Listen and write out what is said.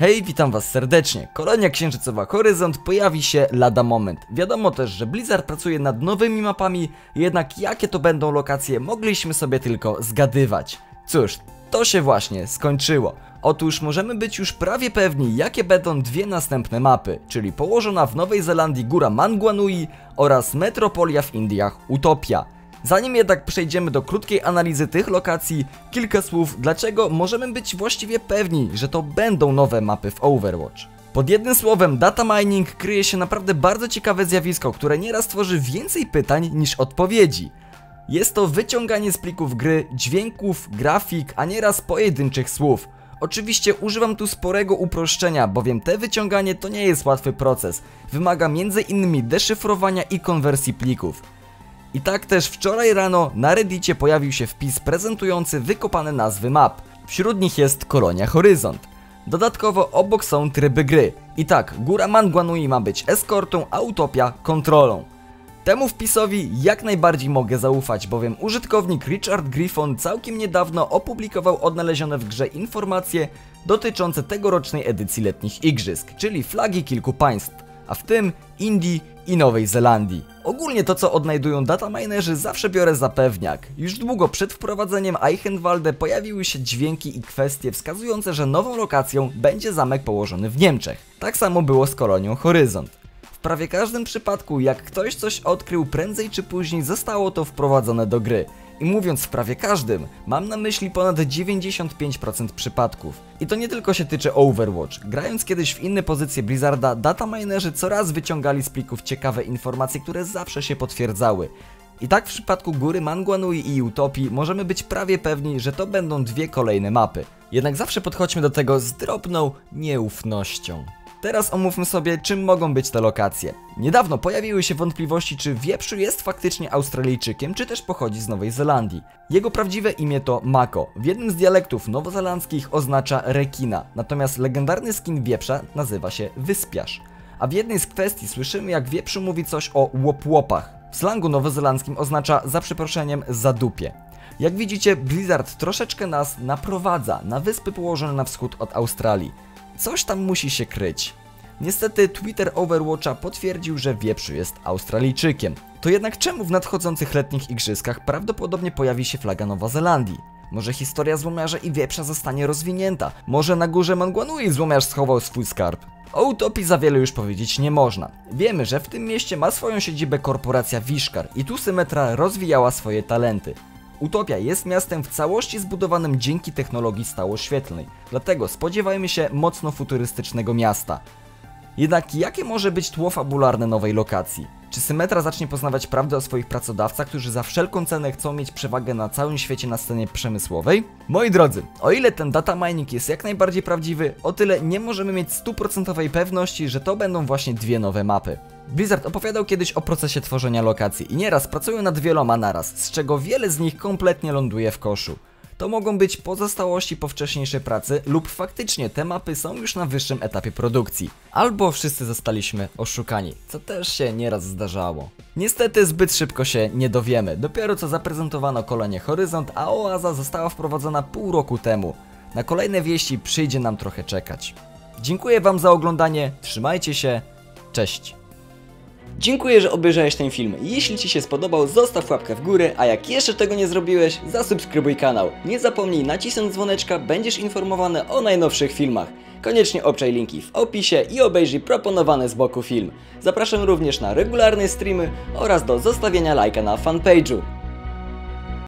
Hej, witam was serdecznie. Kolonia księżycowa Horyzont pojawi się lada moment. Wiadomo też, że Blizzard pracuje nad nowymi mapami, jednak jakie to będą lokacje mogliśmy sobie tylko zgadywać. Cóż, to się właśnie skończyło. Otóż możemy być już prawie pewni, jakie będą dwie następne mapy, czyli położona w Nowej Zelandii góra Manguanui oraz metropolia w Indiach Utopia. Zanim jednak przejdziemy do krótkiej analizy tych lokacji, kilka słów, dlaczego możemy być właściwie pewni, że to będą nowe mapy w Overwatch. Pod jednym słowem, data mining kryje się naprawdę bardzo ciekawe zjawisko, które nieraz tworzy więcej pytań niż odpowiedzi. Jest to wyciąganie z plików gry, dźwięków, grafik, a nieraz pojedynczych słów. Oczywiście używam tu sporego uproszczenia, bowiem te wyciąganie to nie jest łatwy proces. Wymaga m.in. deszyfrowania i konwersji plików. I tak też wczoraj rano na reddicie pojawił się wpis prezentujący wykopane nazwy map. Wśród nich jest Kolonia Horyzont. Dodatkowo obok są tryby gry. I tak, Góra Manguanui ma być eskortą, a Utopia kontrolą. Temu wpisowi jak najbardziej mogę zaufać, bowiem użytkownik Richard Griffon całkiem niedawno opublikował odnalezione w grze informacje dotyczące tegorocznej edycji letnich igrzysk, czyli flagi kilku państw, a w tym Indii i Nowej Zelandii. Ogólnie to co odnajdują dataminerzy zawsze biorę za pewniak. Już długo przed wprowadzeniem Eichenwalde pojawiły się dźwięki i kwestie wskazujące, że nową lokacją będzie zamek położony w Niemczech. Tak samo było z kolonią Horyzont. W prawie każdym przypadku, jak ktoś coś odkrył, prędzej czy później zostało to wprowadzone do gry. I mówiąc w prawie każdym, mam na myśli ponad 95% przypadków. I to nie tylko się tyczy Overwatch. Grając kiedyś w inne pozycje Blizzarda, dataminerzy coraz wyciągali z plików ciekawe informacje, które zawsze się potwierdzały. I tak w przypadku góry Manguanui i Utopii możemy być prawie pewni, że to będą dwie kolejne mapy. Jednak zawsze podchodźmy do tego z drobną nieufnością. Teraz omówmy sobie, czym mogą być te lokacje. Niedawno pojawiły się wątpliwości, czy wieprzu jest faktycznie Australijczykiem, czy też pochodzi z Nowej Zelandii. Jego prawdziwe imię to Mako. W jednym z dialektów nowozelandzkich oznacza rekina, natomiast legendarny skin wieprza nazywa się wyspiarz. A w jednej z kwestii słyszymy, jak wieprzu mówi coś o łopłopach. W slangu nowozelandzkim oznacza za przeproszeniem zadupie. Jak widzicie, Blizzard troszeczkę nas naprowadza na wyspy położone na wschód od Australii. Coś tam musi się kryć. Niestety Twitter Overwatcha potwierdził, że wieprzu jest Australijczykiem. To jednak czemu w nadchodzących letnich igrzyskach prawdopodobnie pojawi się flaga Nowa Zelandii? Może historia złomiarza i wieprza zostanie rozwinięta? Może na górze Manguanui złomiarz schował swój skarb? O utopii za wiele już powiedzieć nie można. Wiemy, że w tym mieście ma swoją siedzibę korporacja Wishkar i tu Symetra rozwijała swoje talenty. Utopia jest miastem w całości zbudowanym dzięki technologii stałoświetlnej, dlatego spodziewajmy się mocno futurystycznego miasta. Jednak jakie może być tło fabularne nowej lokacji? Czy Symetra zacznie poznawać prawdę o swoich pracodawcach, którzy za wszelką cenę chcą mieć przewagę na całym świecie na scenie przemysłowej? Moi drodzy, o ile ten data mining jest jak najbardziej prawdziwy, o tyle nie możemy mieć stuprocentowej pewności, że to będą właśnie dwie nowe mapy. Blizzard opowiadał kiedyś o procesie tworzenia lokacji i nieraz pracują nad wieloma naraz, z czego wiele z nich kompletnie ląduje w koszu. To mogą być pozostałości po wcześniejszej pracy lub faktycznie te mapy są już na wyższym etapie produkcji. Albo wszyscy zostaliśmy oszukani, co też się nieraz zdarzało. Niestety zbyt szybko się nie dowiemy, dopiero co zaprezentowano kolonię Horyzont, a Oaza została wprowadzona pół roku temu. Na kolejne wieści przyjdzie nam trochę czekać. Dziękuję wam za oglądanie, trzymajcie się, cześć! Dziękuję, że obejrzałeś ten film. Jeśli Ci się spodobał, zostaw łapkę w górę, a jak jeszcze tego nie zrobiłeś, zasubskrybuj kanał. Nie zapomnij nacisnąć dzwoneczka, będziesz informowany o najnowszych filmach. Koniecznie obczaj linki w opisie i obejrzyj proponowany z boku film. Zapraszam również na regularne streamy oraz do zostawienia lajka na fanpage'u.